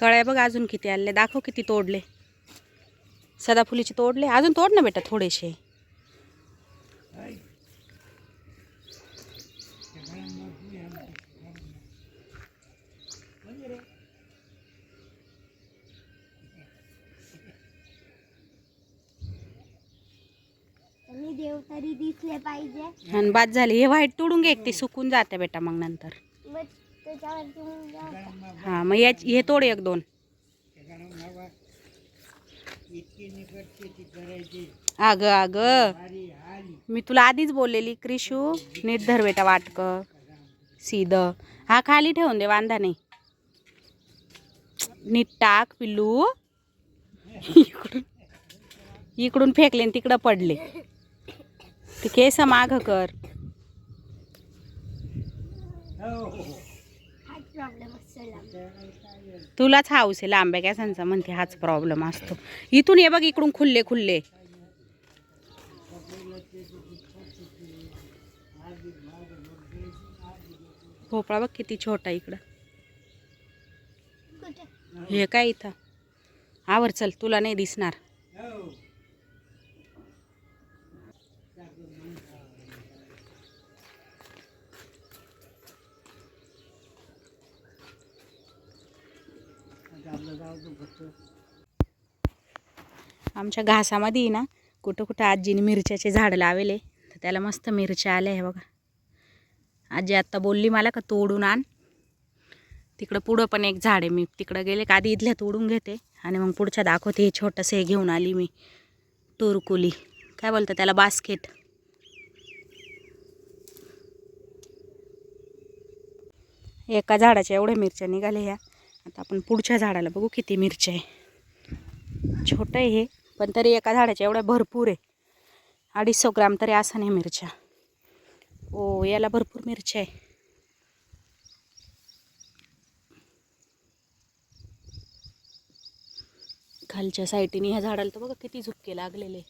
कळ्या बघ अजून किती आले दाखव किती तोडले. सदाफुलीचे तोडले. अजून तोड ना बेटा थोडेसे. दिसले पाहिजे. आणि बाद झाले. हे व्हाईट तोडून घे ते. सुकून जाते बेटा मग नंतर मग त्याच्यावर तुम्ही जाता. हां मग याच हे तोड एक दोन. अग अग. मी तुला आधीच बोललेली क्रिशू नीट धर बेटा वाटक. सीध. हा खाली ठेवून दे वांधा नाही. नीट टाक पिल्लू. इकडून. इकडून फेकले आणि तिकडं पडले. ते केस माघ कर. हो, हो, हो हाच प्रॉब्लेम असेल आमचा. तुलाच हाऊस आहे लांब्या केसांचा म्हणते हाच प्रॉब्लेम असतो. इथून ये बघ इकडून खुल्ले खुल्ले. भोपळा बघ किती छोटा इकडं. हे काय इथं? आवर चल तुला नाही दिसणार. आमच्या घासामध्ये ना कुठं कुठं आजीने मिरच्याचे झाडं लावेले. तर त्याला मस्त मिरच्या आल्या हे बघा. आजी आत्ता बोलली मला का तोडून आण. तिकडं पुढं पण एक झाड आहे मी तिकडं गेले का आधी इथल्या तोडून घेते. आणि मग पुढच्या दाखवते हे छोटंसं हे घेऊन आली मी. तुरकुली. काय बोलतं त्याला बास्केट. एका झाडाच्या एवढ्या मिरच्या निघाल्या ह्या. आता आपण पुढच्या झाडाला बघू किती मिरच्या आहे. छोटं आहे हे पण तरी एका झाडाच्या एवढ्या भरपूर आहे. अडीचशे ग्राम तरी असं नाही मिरच्या. ओ याला भरपूर मिरच्या आहे. खालच्या साईटीने ह्या झाडाला तर बघा किती झुपके लागलेले.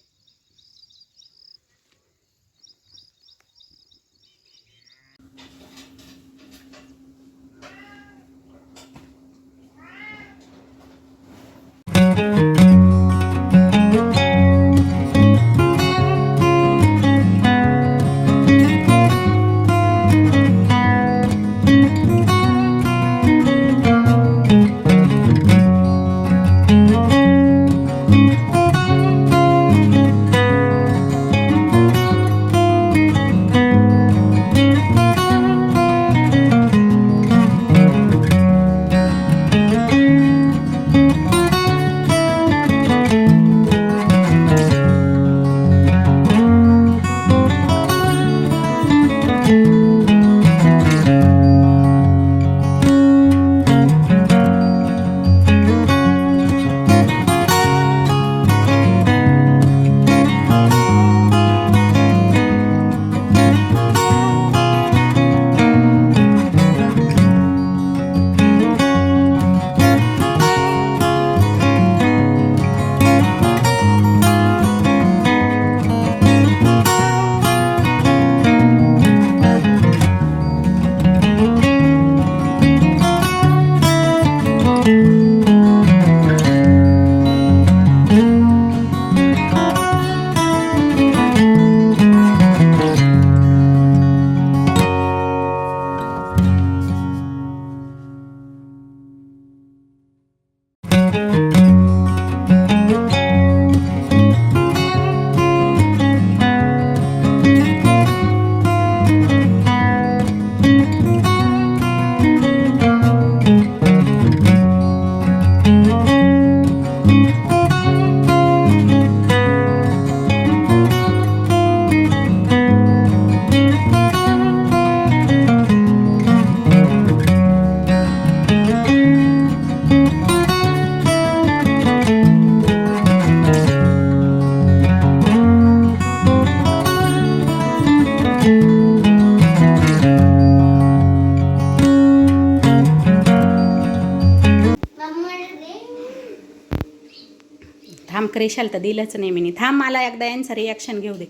क्रेशाल तर दिलंच नाही मी. थांब मला एकदा यांचं रिॲक्शन घेऊ दे.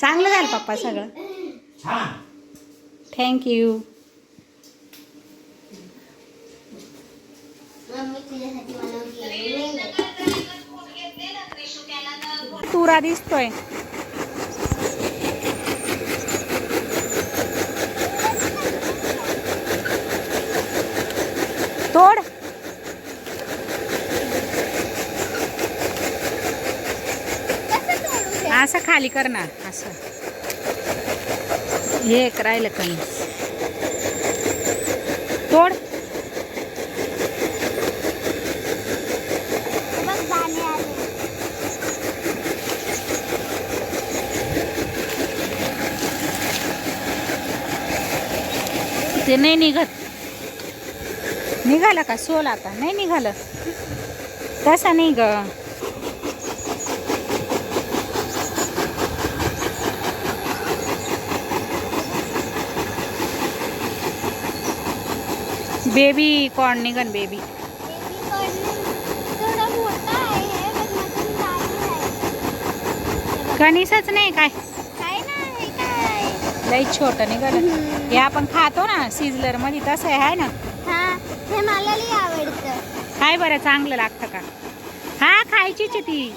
चांगलं झालं पप्पा सगळं. थँक्यू. तुरा दिसतोय तोड? असं खाली कर ना असं हे एक राहिलं कणीस तोड. ते नाही निघत निघालं का सोल आता? नाही निघालं. तसा नाही ग. बेबी कॉर्न निघन बेबी. Baby कणीसच नाही काय? काय लई छोट निघालं. हे आपण खातो ना सिझलरमध्ये तसं आहे ना? मला लई आवडतं. काय बरं चांगलं लागतं का? हा खायचीच आहे ती.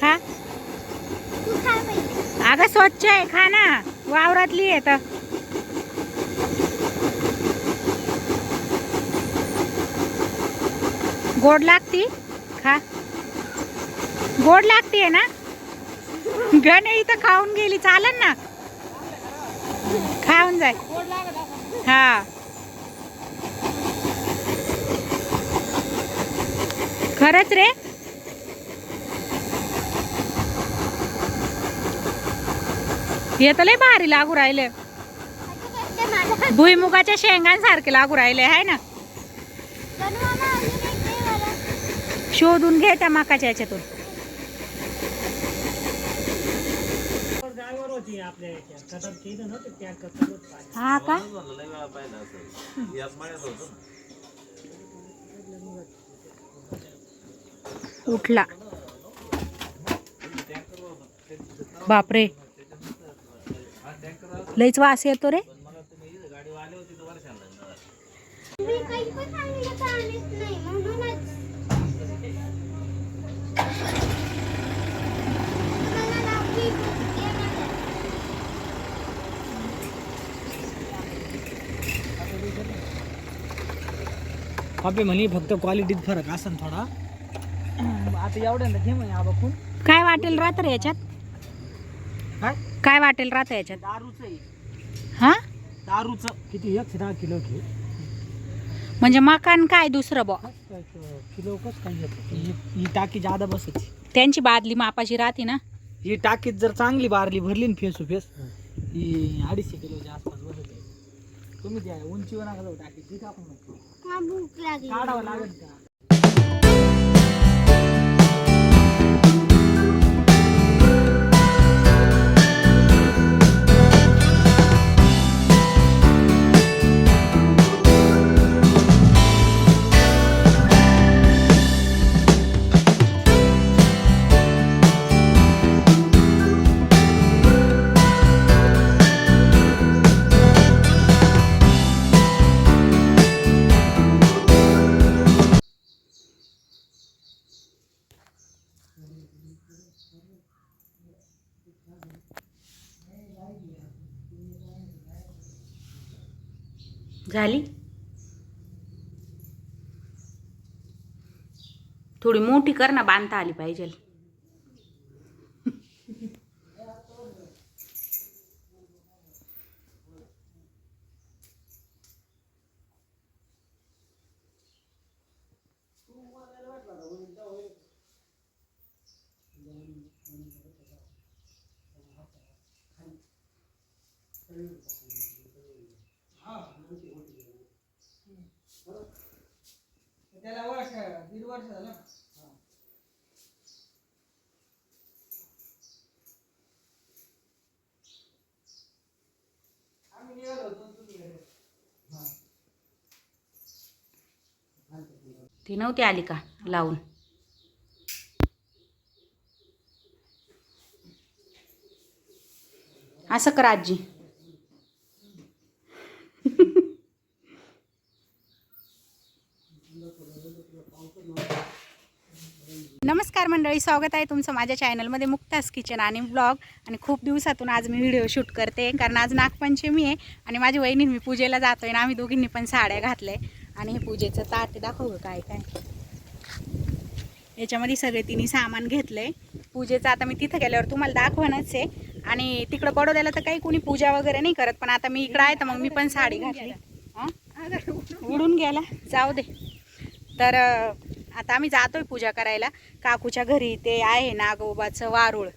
खा. तू खा पहिले अगं स्वच्छ आहे खा ना. वावरातली आहे तर. गोड लागती? खा. गोड लागतीये ना? गणे इथं खाऊन गेली. चालन ना. खाऊन जाय. हा. खरंच रे? हे तर लय भारी लागू राहिले. भुईमुगाच्या शेंगांसारखे लागू राहिले आहे ना? शोधून घे त्या मकाच्या याच्यातून. हा का? उठला. बापरे. लईच वास येतो रे. म्हणे फक्त क्वालिटीत फरक असन थोडा. आता एवढ्यांदा घे म्हणे आबाकून काय वाटेल राहत रे याच्यात? काय? काय वाटेल राहत याच्यात? दारूच हा? दारूच. किती? एकशे दहा किलो घे. म्हणजे मकान काय दुसरं बॉ? किलो कस काय घेतो ही ही टाकी जादा बसत. त्यांची बादली मापाची राहते ना? ही टाकीत जर चांगली बारली भरली ना फेस टू फेस ही अडीचशे किलोच्या आसपास बसत आहे. तुम्ही द्या उंचीवर नका जाऊ टाकी. लागली? काढावं लागेल का? झाली? थोडी मोठी कर ना बांधता आली पाहिजे ही नव्हती आली का लावून? असं करा आजी. नमस्कार मंडळी स्वागत आहे तुमचं माझ्या चॅनलमध्ये मुक्तास किचन आणि ब्लॉग आणि खूप दिवसातून आज मी व्हिडिओ शूट करते कारण आज नागपंचमी आहे आणि माझी वहिनी मी पूजेला जातो आहे ना आम्ही दोघींनी पण साड्या घातल्या आणि हे पूजेचं ताट दाखव काय काय. याच्यामध्ये सगळे तिने सामान घेतलंय. पूजेचं आता मी तिथं गेल्यावर तुम्हाला दाखवणच आहे. आणि तिकडं बडोद्याला तर काही कोणी पूजा वगैरे नाही करत पण आता मी इकडं आहे तर मग मी पण साडी घातली. उडून गेला. जाऊ दे. तर आता आम्ही जातोय पूजा करायला. काकूच्या घरी ते आहे नागोबाचं वारुळ.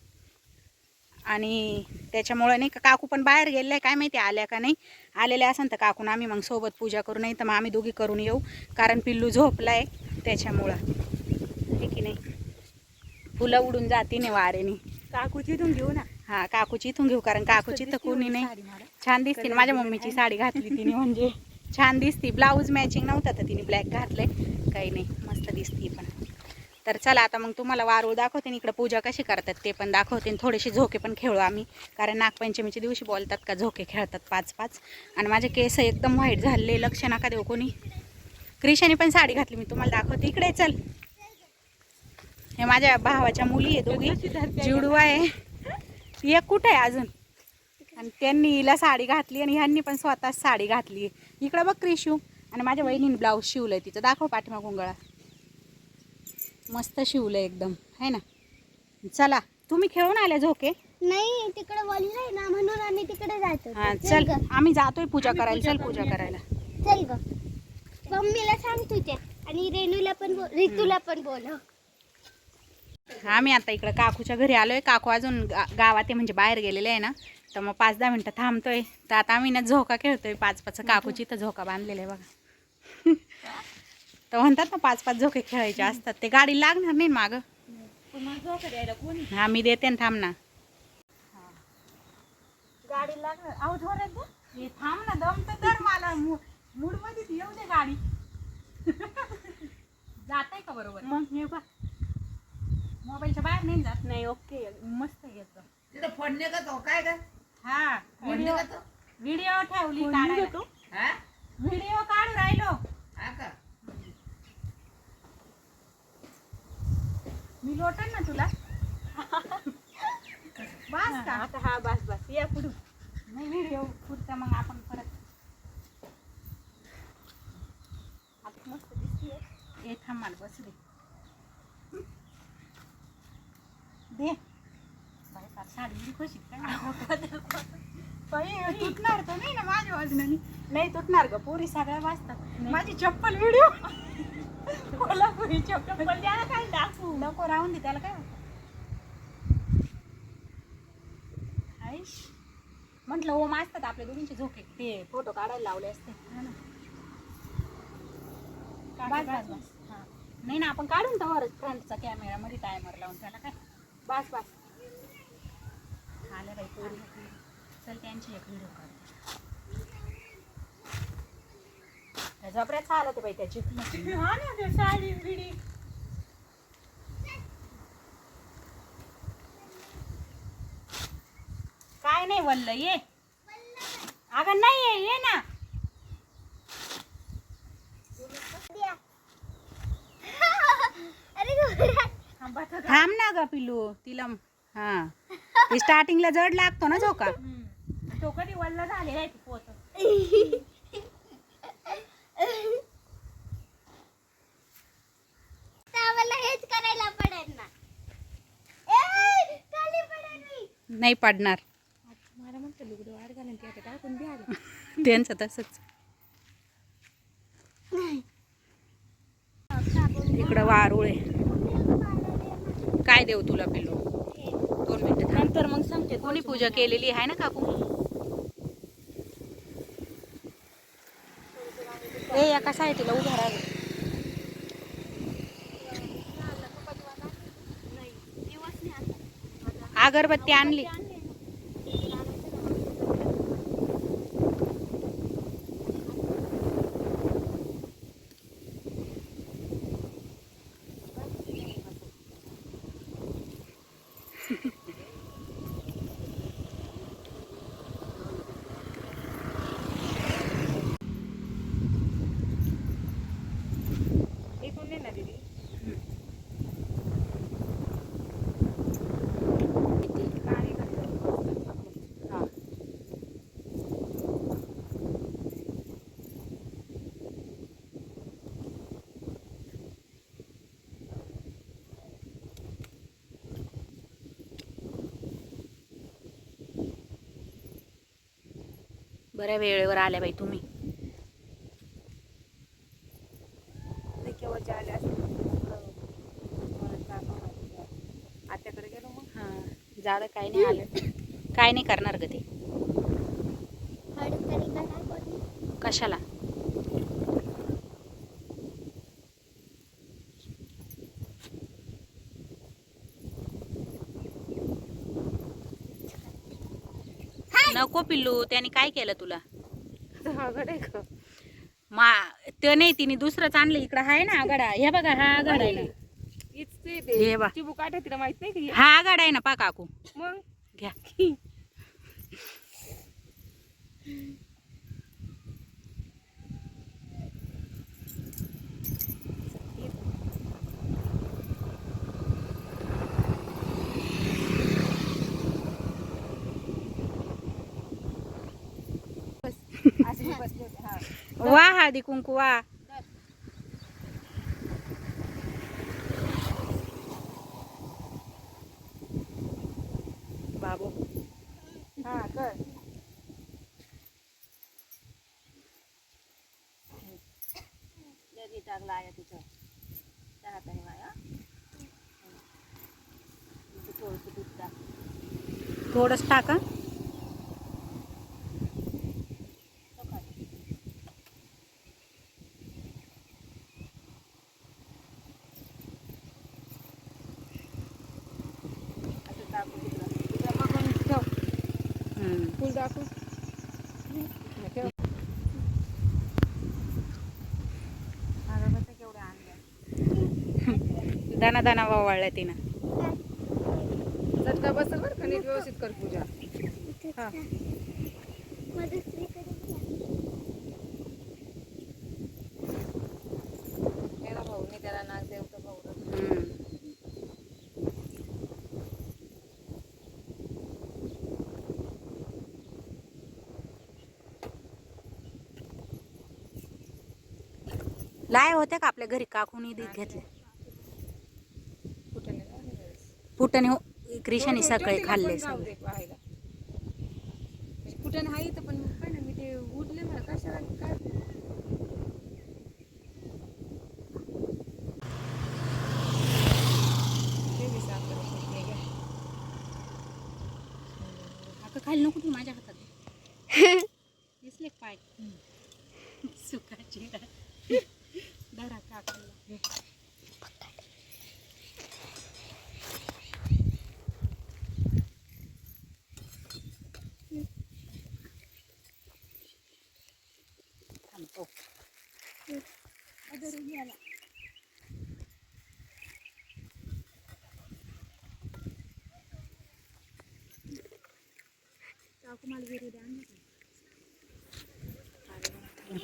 आणि त्याच्यामुळे नाही का काकू पण बाहेर गेलेलं आहे काय माहिती आल्या का नाही. आलेल्या असेल तर काकून आम्ही मग सोबत पूजा करू नाही तर मग आम्ही दोघी करून येऊ. कारण पिल्लू झोपला आहे त्याच्यामुळं. आहे की नाही? फुलं उडून जाती नाही वारेने. काकूची इथून घेऊ ना. हा काकूची इथून घेऊ कारण काकूची तर कोणी नाही. छान दिसते ना. माझ्या मम्मीची साडी घातली तिने म्हणजे. छान दिसती ब्लाऊज मॅचिंग नव्हतं तर तिने ब्लॅक घातलंय. काही नाही मस्त दिसती पण. तर चला आता मग तुम्हाला वारूळ दाखवते इकडं पूजा कशी करतात ते पण दाखवते थोडेसे झोके पण खेळू आम्ही. कारण नागपंचमीच्या दिवशी बोलतात का झोके खेळतात पाच पाच. आणि माझे केस एकदम व्हाईट झाले. लक्ष नका देऊ कोणी. क्रिशाने पण साडी घातली. मी तुम्हाला दाखवते. इकडे चल. हे माझ्या भावाच्या मुली आहे दोघी. जिवडू आहे. एक कुठं आहे अजून? आणि त्यांनी हिला साडी घातली आणि ह्यांनी पण स्वतःच साडी घातली. इकडं बघ क्रिशू. आणि माझ्या बहिणीने ब्लाऊज शिवलंय तिचं. दाखव पाठीमाग गुंगळा मस्त शिवलंय एकदम. है ना? चला तुम्ही खेळून आल्या झोके? नाही तिकडे वली आहे ना म्हणून आम्ही तिकडे जातो. हा चल ग. आम्ही जातोय पूजा करायला. चल पूजा करायला. चल ग. मम्मीला सांग तुझ्या. आणि रेणूला पण बोल रितूला पण बोलव आम्ही आता इकडं काकूच्या घरी आलोय. काकू अजून गा- गावात आहे म्हणजे बाहेर गेलेले आहे ना. तर मग पाच दहा मिनटं थांबतोय. तर आता आम्ही ना झोका खेळतोय. पाच पाच काकूची तर झोका बांधलेला आहे बघा. तर म्हणतात ना पाच पाच झोके खेळायचे असतात. ते गाडी लागणार नाही माग. हा मी देते ना थांब ना. गाडी लागणार. अहो. हे थांब ना दम तर दर मला मूडमध्ये येऊ दे गाडी. जात आहे का बरोबर? मग? हे बा मोबाईलच्या बाहेर नाही जात. नाही ओके. मस्त येतो तिथं फोडणे का तो काय का हा व्हिडिओ का तो व्हिडिओ ठेवली काढायला. हा? व्हिडिओ काढू राहिलो हा का मी लोटन ना तुला? बस का? आता हा बस बस. या पुढे. नाही व्हिडिओ पुढचा मग आपण परत. आता मस्त दिसतीये. ए थांब मला बसू दे. फार साडी खुशी बाई तुटणार तर नाही ना माझ्या वजनाने. नाही तुटणार ग पोरी सगळ्या वाजतात माझी चप्पल व्हिडिओ कोल्हापुरी चप्पल. त्याला काय दाखवू? नको राहून दे त्याला काय म्हटलं ओम असतात आपल्या दोघींचे झोके. ते फोटो काढायला लावले असते. बस बस बस. हा. नाही ना आपण काढून तर फ्रंटचा कॅमेरा मध्ये टायमर लावून त्याला काय? बस बस. आले बाई पोरी. चल त्यांची एक व्हिडिओ काढ त्या झोपड्यात आलं ते बाई त्याची? हा ना ते साडी बिडी काय नाही वल्ल ये. अगं नाही ये ये ना. थांब ना ग पिलू तिला हा. स्टार्टिंगला जड लागतो ना झोका. तो कधी वल्ला झालेला आहे पोत हेच करायला पडेल ना. नाही पडणार. मला म्हणतं लुगडं वाढ घालून ते आता टाकून द्या त्यांचं तसंच. इकडं वारुळ आहे. काय देऊ तुला पिलू दोन मिनिटं थांब. नंतर मग सांगते. कोणी पूजा केलेली आहे ना काकू? ए एका साईडला उभा राहा. अगरबत्ती आणली. बऱ्या वेळेवर आल्या बाई तुम्ही. ते केव्हाचे आले असते आत्याकडे गेलो मग. हां काय नाही आलं. काय नाही करणार ग ते. कशाला? नको पिल्लू त्याने काय केलं तुला? आगड आहे का मा ते नाही तिने दुसरंच आणलं इकडं आहे ना आगाडा. हे बघा हा आगाडा आहे ना. हीच ते हे बा. ते चिबू काढे तिला माहीत नाही की हा आगाडा आहे ना पा काकू. मग? घ्या असे मी बसले होते हा वा हळदी कुंकू वा बाबू हा कर लगी टाकला आया तिच्या त्या हाताने माया थोडंसं दूध टाक थोडंच टाका असं टाकू तिकडं तिकडं बघून ठेव हम्म. फुल टाकू ठेव माझा कसं केवढं आणलं दाना वावळला तिनं. चटका बसल बरं का नीट व्यवस्थित कर पूजा. हा. भाऊ मी त्याला नाग देवता भाऊ. लाय होत्या का आपल्या घरी? काकून घेतले. कुठे नाही जाऊ दे. फुटाने हो क्रिशाने सकाळी खाल्ले पण सगळे तर पण काय ना मी ते उडले मला कशाला काय? खाली नको तू माझ्या हातात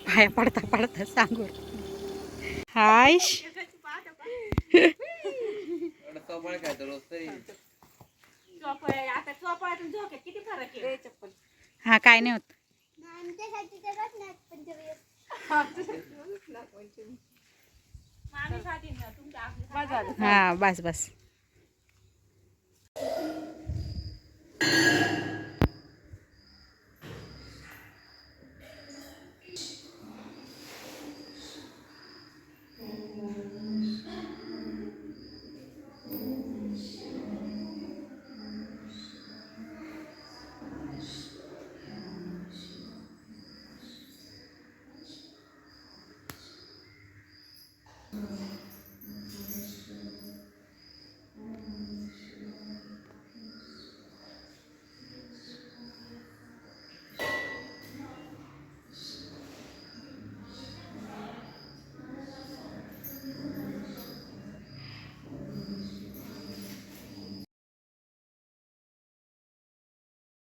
पाया पडता पडता सांगू हाय. चोपाळ- आता चोपाळ्यातून झोक्यात किती फरक आहे चप्पल हा काय नाही होत हा बस बस.